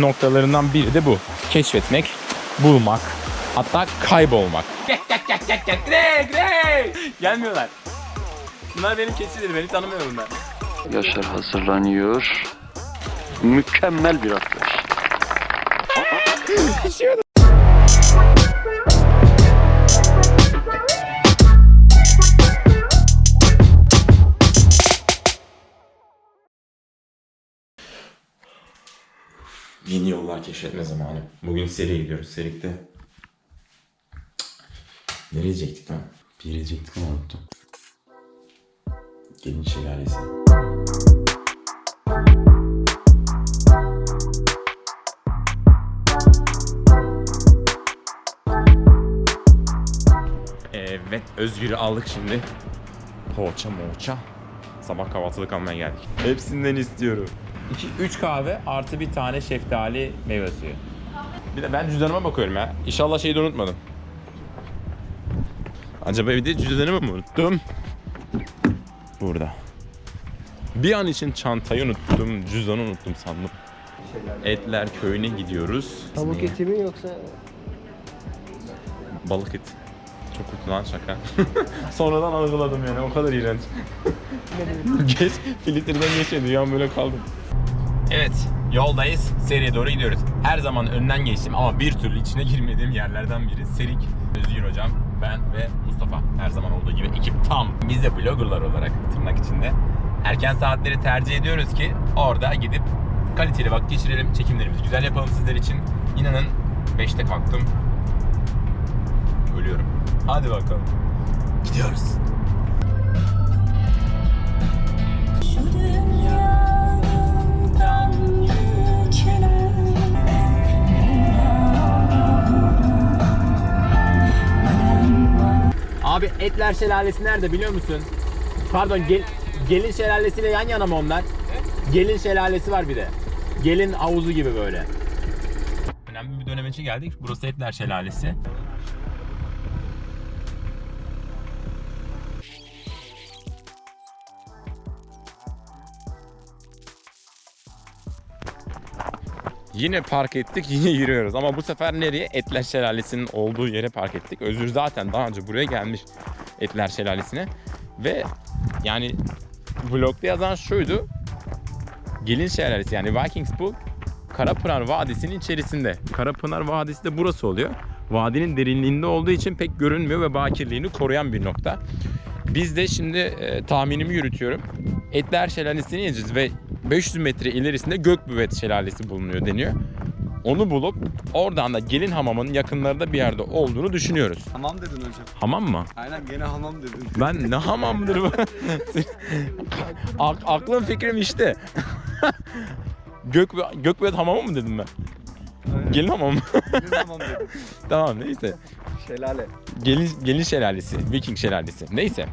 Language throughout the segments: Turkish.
noktalarından biri de bu. Keşfetmek, bulmak, hatta kaybolmak. Gelmiyorlar. Bunlar benim keçilerim, beni tanımıyor bunlar. Yaşar hazırlanıyor. Mükemmel bir atlayış. Yeni yollar keşfetme zamanı. Bugün seriye gidiyoruz. Serik'te. Nereye gidecektik lan? Bir yere gidecektik ama unuttum. Gelin şelalesi. Evet, Özgür'ü aldık şimdi. Poğaça moğaça. Sabah kahvaltılık almaya geldik. Hepsinden istiyorum. 2-3 kahve artı bir tane şeftali meyve suyu. Bir de ben cüzdanıma bakıyorum ya. İnşallah şeyi de unutmadım. Acaba evde cüzdanımı mı unuttum? Burada. Bir an için çantayı unuttum, cüzdanı unuttum sandım. Etler köyüne gidiyoruz. Tavuk eti mi yoksa Balık eti. Çok kötü lan şaka. Sonradan algıladım yani o kadar iğrenç. Geç, filtreden geçmedi ya böyle kaldım. Evet, yoldayız. Seriye doğru gidiyoruz. Her zaman önden geçtim ama bir türlü içine girmediğim yerlerden biri. Serik, Özgür hocam, ben ve Mustafa. Her zaman olduğu gibi ekip tam. Biz de bloggerlar olarak tırnak içinde. Erken saatleri tercih ediyoruz ki orada gidip kaliteli vakit geçirelim, çekimlerimizi güzel yapalım sizler için. İnanın 5'te kalktım, Ölüyorum. Hadi bakalım. Gidiyoruz. Abi Etler Şelalesi nerede biliyor musun? Pardon gel, Gelin Şelalesi'yle yan yana mı onlar? Gelin Şelalesi var bir de. Gelin havuzu gibi böyle. Önemli bir dönem için geldik. Burası Etler Şelalesi. Yine park ettik, yine yürüyoruz. Ama bu sefer nereye? Etler Şelalesi'nin olduğu yere park ettik. Özür zaten daha önce buraya gelmiş Etler Şelalesi'ne. Ve yani vlogda yazan şuydu. Gelin Şelalesi yani Vikings bu Karapınar Vadisi'nin içerisinde. Karapınar Vadisi de burası oluyor. Vadinin derinliğinde olduğu için pek görünmüyor ve bakirliğini koruyan bir nokta. Biz de şimdi e, tahminimi yürütüyorum. Etler Şelalesi'ni ineceğiz ve 500 metre ilerisinde Gökbüvet Şelalesi bulunuyor deniyor. Onu bulup oradan da gelin hamamının yakınlarında bir yerde olduğunu düşünüyoruz. Hamam dedin hocam. Hamam mı? Aynen gene hamam dedin. Ben ne hamamdır bu? Ak- aklım fikrim işte. Gök Gökbüvet hamamı mı dedim ben? Aynen. Gelin hamamı mı? Gene hamam dedin. tamam neyse. Şelale. Gelin, gelin şelalesi, Viking şelalesi. Neyse.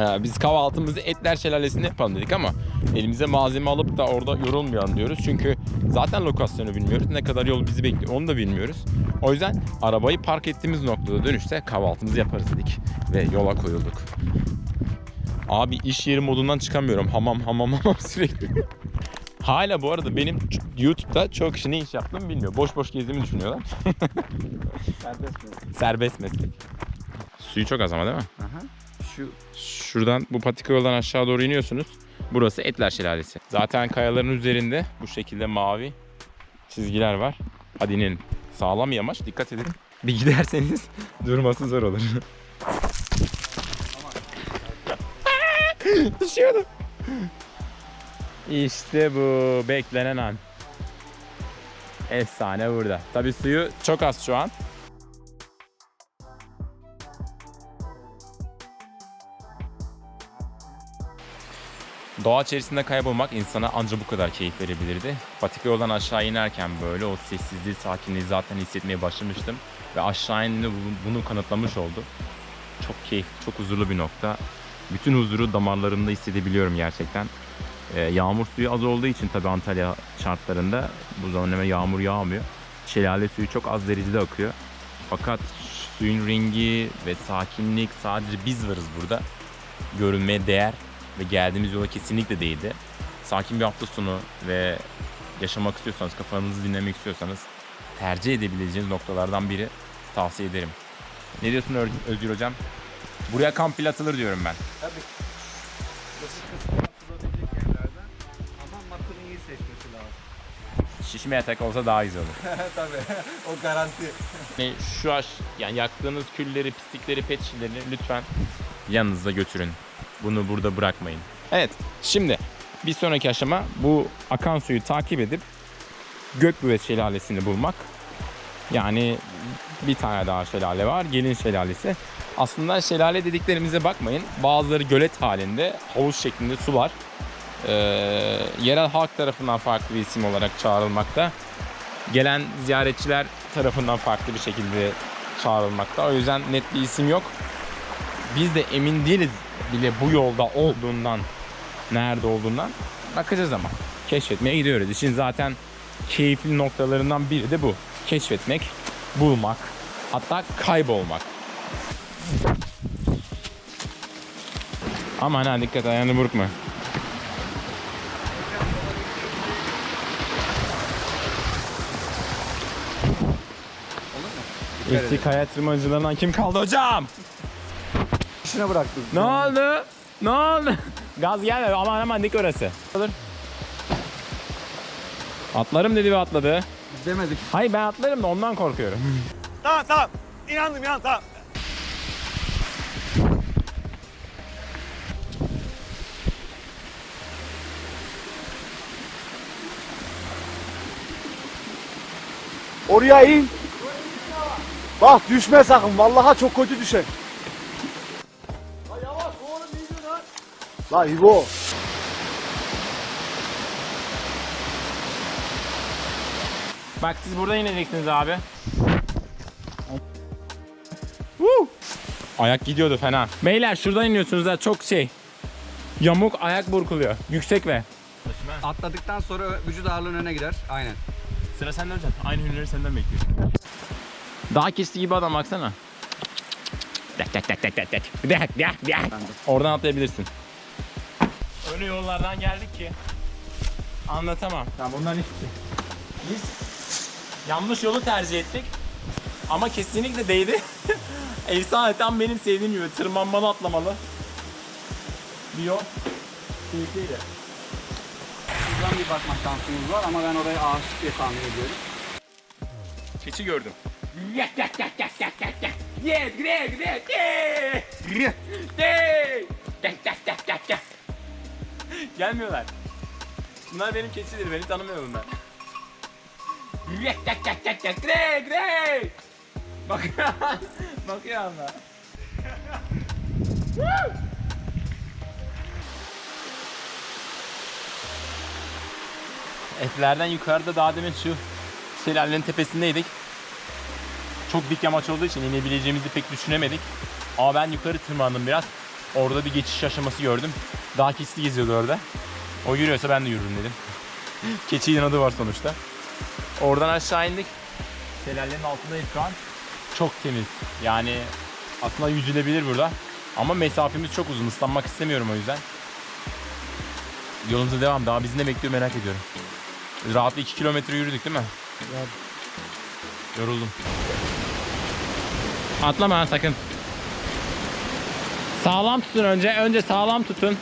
Ee, biz kahvaltımızı Etler Şelalesi'nde yapalım dedik ama elimize malzeme alıp da orada yorulmayalım diyoruz. Çünkü zaten lokasyonu bilmiyoruz. Ne kadar yol bizi bekliyor onu da bilmiyoruz. O yüzden arabayı park ettiğimiz noktada dönüşte kahvaltımızı yaparız dedik. Ve yola koyulduk. Abi iş yeri modundan çıkamıyorum. Hamam hamam hamam sürekli. Hala bu arada benim YouTube'da çok kişi ne iş yaptığımı bilmiyor. Boş boş gezdiğimi düşünüyorlar. Serbest mi? Serbest meslek. Suyu çok az ama değil mi? Aha. Şu Şuradan bu patika yoldan aşağı doğru iniyorsunuz. Burası Etler Şelalesi. Zaten kayaların üzerinde bu şekilde mavi çizgiler var. Hadi inelim. Sağlam yamaç dikkat edin. Bir giderseniz durması zor olur. Düşüyordum. İşte bu beklenen an. Efsane burada. Tabi suyu çok az şu an. Doğa içerisinde kaybolmak insana ancak bu kadar keyif verebilirdi. Patika yoldan aşağı inerken böyle o sessizliği, sakinliği zaten hissetmeye başlamıştım. Ve aşağı indiğimde bu- bunu kanıtlamış oldu. Çok keyifli, çok huzurlu bir nokta. Bütün huzuru damarlarımda hissedebiliyorum gerçekten. Ee, yağmur suyu az olduğu için tabii Antalya şartlarında bu döneme yağmur yağmıyor. Şelale suyu çok az derecede akıyor. Fakat suyun rengi ve sakinlik sadece biz varız burada. Görünmeye değer ve geldiğimiz yola kesinlikle değdi. Sakin bir hafta sonu ve yaşamak istiyorsanız, kafanızı dinlemek istiyorsanız tercih edebileceğiniz noktalardan biri tavsiye ederim. Ne diyorsun Öz- Özgür Hocam? Buraya kamp bile atılır diyorum ben. Tabii. Burası kısmı yapılabilecek yerlerden. Ama matını iyi seçmesi lazım. Şişme yatak olsa daha güzel olur. Tabii. o garanti. Yani şu aş, yani yaktığınız külleri, pislikleri, pet şişelerini lütfen yanınızda götürün. Bunu burada bırakmayın. Evet, şimdi bir sonraki aşama bu akan suyu takip edip Gökbüvet Şelalesi'ni bulmak. Yani bir tane daha şelale var, Gelin Şelalesi. Aslında şelale dediklerimize bakmayın. Bazıları gölet halinde, havuz şeklinde sular. Ee, yerel halk tarafından farklı bir isim olarak çağrılmakta gelen ziyaretçiler tarafından farklı bir şekilde çağrılmakta. O yüzden net bir isim yok. Biz de emin değiliz bile bu yolda olduğundan, nerede olduğundan. Bakacağız ama. Keşfetmeye gidiyoruz. İşin zaten keyifli noktalarından biri de bu. Keşfetmek, bulmak, hatta kaybolmak. Aman ha dikkat ayağını burkma. Eski kaya tırmanıcılarından kim kaldı hocam? İşine bıraktım. Ne oldu? Ne oldu? Gaz gelme aman aman dik orası. Olur. Atlarım dedi ve atladı. Demedik. Hayır ben atlarım da ondan korkuyorum. Tamam tamam. İnandım inan tamam. Oraya in. Bak düşme sakın. Vallahi çok kötü düşer. La İbo. Bak siz burada ineceksiniz abi. Woo! Ayak gidiyordu fena. Beyler şuradan iniyorsunuz ha çok şey. Yamuk ayak burkuluyor. Yüksek ve. Atladıktan sonra vücut ağırlığın öne gider. Aynen. Sıra senden hocam. Aynı hünleri senden bekliyorum. Daha kesti gibi adam baksana. Dak dak dak dak dak dak. Dak dak dak. Oradan atlayabilirsin. Öyle yollardan geldik ki. Anlatamam. Tamam bundan hiçbir şey. Biz yanlış yolu tercih ettik. Ama kesinlikle değdi. Efsane tam benim sevdiğim gibi tırmanmalı atlamalı. Bir yol. Keyifliydi. Buradan bir bakma şansımız var ama ben oraya aşık diye tahmin ediyorum. Keçi gördüm. Yak yak yak yak yak yak yak. Ye gre gre ye. Ye. Yak yak yak yak yak. Gelmiyorlar. Bunlar benim keçidir. Beni tanımıyor bunlar. Yak yak yak yak yak. Gre gre. Bakıyor. Bakıyor onlar. Etlerden yukarıda daha demin şu şelalenin tepesindeydik. Çok dik yamaç olduğu için inebileceğimizi pek düşünemedik. Ama ben yukarı tırmandım biraz. Orada bir geçiş aşaması gördüm. Dağ keçisi geziyordu orada. O yürüyorsa ben de yürürüm dedim. Keçi inadı var sonuçta. Oradan aşağı indik. Şelalenin altındayız şu an. Çok temiz. Yani aslında yüzülebilir burada. Ama mesafemiz çok uzun. Islanmak istemiyorum o yüzden. Yolumuza devam. Daha bizi ne bekliyor merak ediyorum. Rahat 2 kilometre yürüdük değil mi? Yoruldum. Atlama sakın. Sağlam tutun önce. Önce sağlam tutun.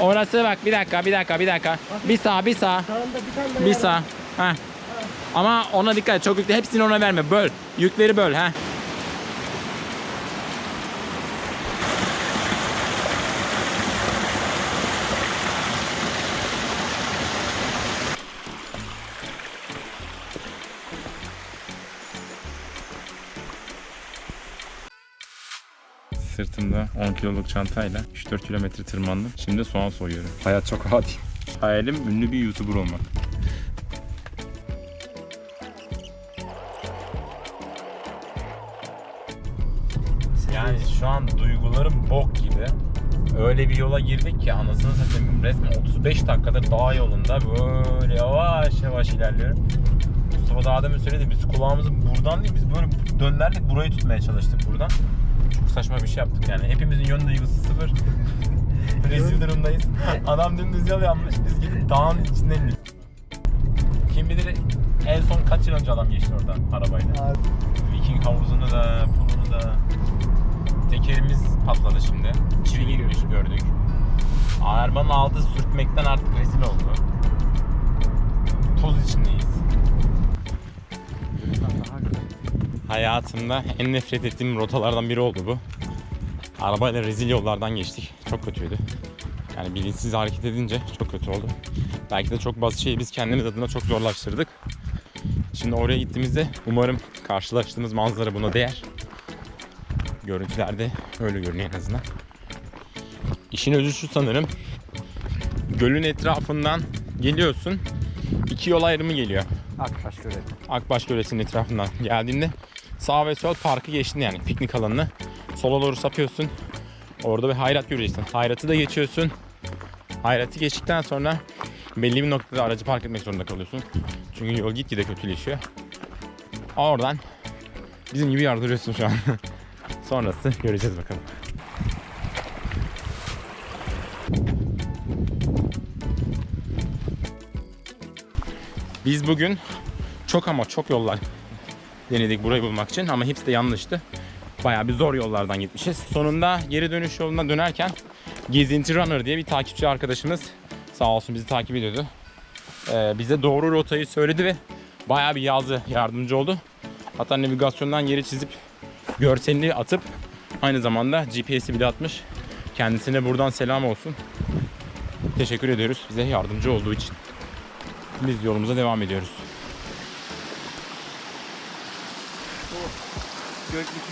Orası bak bir dakika bir dakika bir dakika. Bir sağ bir sağ. Bir sağ. Heh. Ama ona dikkat et. Çok yükle. Hepsini ona verme. Böl. Yükleri böl. ha. Sırtımda 10 kiloluk çantayla 3-4 kilometre tırmandım. Şimdi soğan soyuyorum. Hayat çok adi. Hayalim ünlü bir YouTuber olmak. Yani şu an duygularım bok gibi. Öyle bir yola girdik ki anasını satayım resmen 35 dakikadır dağ yolunda böyle yavaş yavaş ilerliyorum. Mustafa daha demin söyledi biz kulağımızı buradan değil biz böyle dönderdik burayı tutmaya çalıştık buradan. Saçma bir şey yaptık yani. Hepimizin yön duygusu sıfır. Rezil durumdayız. Adam dümdüz yol yapmış. Biz gidip dağın içinden indik. Kim bilir en son kaç yıl önce adam geçti oradan arabayla. Viking havuzunu da, pulunu da. Tekerimiz patladı şimdi. Çivi girmiş gördük. Arabanın altı sürtmekten artık rezil oldu. Toz içindeyiz. Hayatımda en nefret ettiğim rotalardan biri oldu bu. Arabayla rezil yollardan geçtik. Çok kötüydü. Yani bilinçsiz hareket edince çok kötü oldu. Belki de çok bazı şeyi biz kendimiz adına çok zorlaştırdık. Şimdi oraya gittiğimizde umarım karşılaştığımız manzara buna değer. Görüntülerde öyle görünüyor en azından. İşin özü şu sanırım. Gölün etrafından geliyorsun. İki yol ayrımı geliyor. Akbaş görelim. Akbaş Gölesi'nin etrafından geldiğinde sağ ve sol parkı geçtin yani piknik alanını. Sola doğru sapıyorsun. Orada bir hayrat göreceksin. Hayratı da geçiyorsun. Hayratı geçtikten sonra belli bir noktada aracı park etmek zorunda kalıyorsun. Çünkü yol gitgide kötüleşiyor. Oradan bizim gibi yardırıyorsun şu an. Sonrası göreceğiz bakalım. Biz bugün çok ama çok yollar denedik burayı bulmak için ama hepsi de yanlıştı. Bayağı bir zor yollardan gitmişiz. Sonunda geri dönüş yoluna dönerken Gezinti Runner diye bir takipçi arkadaşımız sağ olsun bizi takip ediyordu. Ee, bize doğru rotayı söyledi ve bayağı bir yazdı, yardımcı oldu. Hatta navigasyondan yeri çizip görselini atıp aynı zamanda GPS'i bile atmış. Kendisine buradan selam olsun. Teşekkür ediyoruz bize yardımcı olduğu için. Biz yolumuza devam ediyoruz. Göklük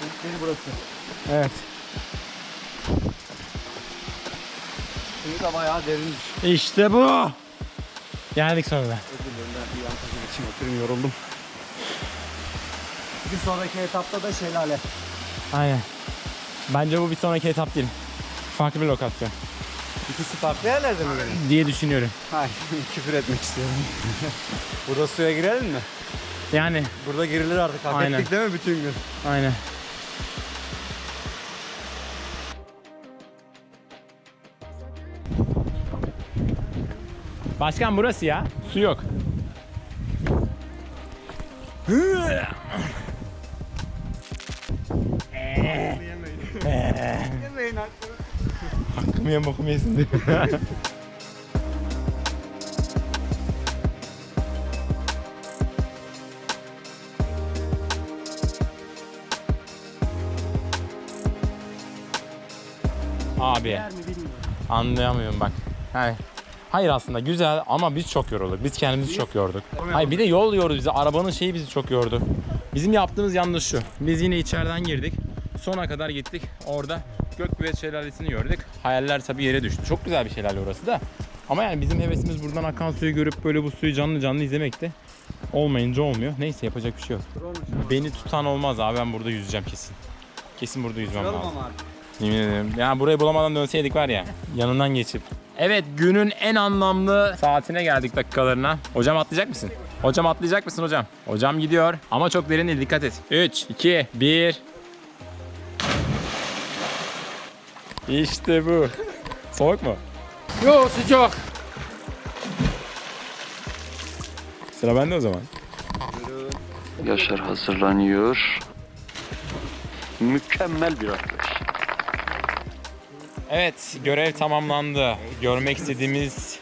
Gökleri burası. Evet. Suyu da bayağı derinmiş. İşte bu. Geldik sonunda. Özür dilerim ben bir yan tarafa geçeyim oturayım yoruldum. Bir sonraki etapta da şelale. Aynen. Bence bu bir sonraki etap değil. Farklı bir lokasyon İkisi farklı yerlerde mi benim? diye düşünüyorum. Hayır, küfür etmek istiyorum. Burada suya girelim mi? Yani Burada girilir artık. Hak Aynen. ettik değil mi bütün gün? aynen. Başkan burası ya. Su yok. Bokumu yesin diye. Abi. Anlayamıyorum bak. Hayır. Hayır aslında güzel ama biz çok yorulduk. Biz kendimizi çok yorduk. Hayır bir de yol yordu bizi. Arabanın şeyi bizi çok yordu. Bizim yaptığımız yanlış şu. Biz yine içeriden girdik. Sona kadar gittik. Orada Gökbüvet Şelalesi'ni gördük. Hayaller tabii yere düştü. Çok güzel bir şelale orası da. Ama yani bizim hevesimiz buradan akan suyu görüp böyle bu suyu canlı canlı izlemekti. Olmayınca olmuyor. Neyse yapacak bir şey yok. Beni tutan olmaz abi ben burada yüzeceğim kesin. Kesin burada yüzmem Duralım lazım. Yemin ederim. Yani burayı bulamadan dönseydik var ya yanından geçip. Evet günün en anlamlı saatine geldik dakikalarına. Hocam atlayacak mısın? Hocam atlayacak mısın hocam? Hocam gidiyor ama çok derin değil dikkat et. 3, 2, 1. İşte bu. Soğuk mu? Yok sıcak. Sıra bende o zaman. Yaşar hazırlanıyor. Mükemmel bir atlayış. Evet, görev tamamlandı. Görmek istediğimiz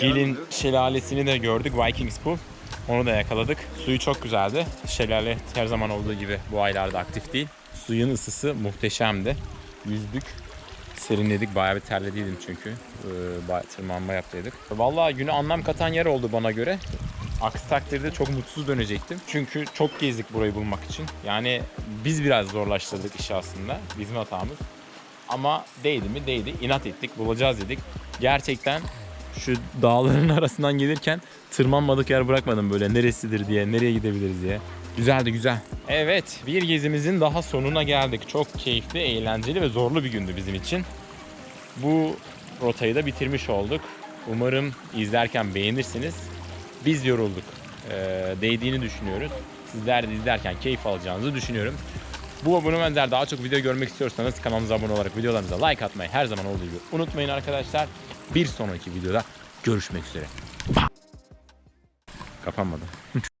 Gelin şelalesini de gördük. Vikings Pool. Onu da yakaladık. Suyu çok güzeldi. Şelale her zaman olduğu gibi bu aylarda aktif değil. Suyun ısısı muhteşemdi. Yüzdük. Serinledik. Bayağı bir terlediydim çünkü. Ee, bayağı tırmanma yaptıydık. Vallahi güne anlam katan yer oldu bana göre. Aksi takdirde çok mutsuz dönecektim. Çünkü çok gezdik burayı bulmak için. Yani biz biraz zorlaştırdık işi aslında. Bizim hatamız. Ama değdi mi? Değdi. İnat ettik. Bulacağız dedik. Gerçekten şu dağların arasından gelirken tırmanmadık yer bırakmadım böyle neresidir diye, nereye gidebiliriz diye. Güzeldi güzel. Evet bir gezimizin daha sonuna geldik. Çok keyifli, eğlenceli ve zorlu bir gündü bizim için. Bu rotayı da bitirmiş olduk. Umarım izlerken beğenirsiniz. Biz yorulduk. Ee, değdiğini düşünüyoruz. Sizler de izlerken keyif alacağınızı düşünüyorum. Bu abone daha çok video görmek istiyorsanız kanalımıza abone olarak videolarımıza like atmayı her zaman olduğu gibi unutmayın arkadaşlar. Bir sonraki videoda görüşmek üzere. Kapanmadı.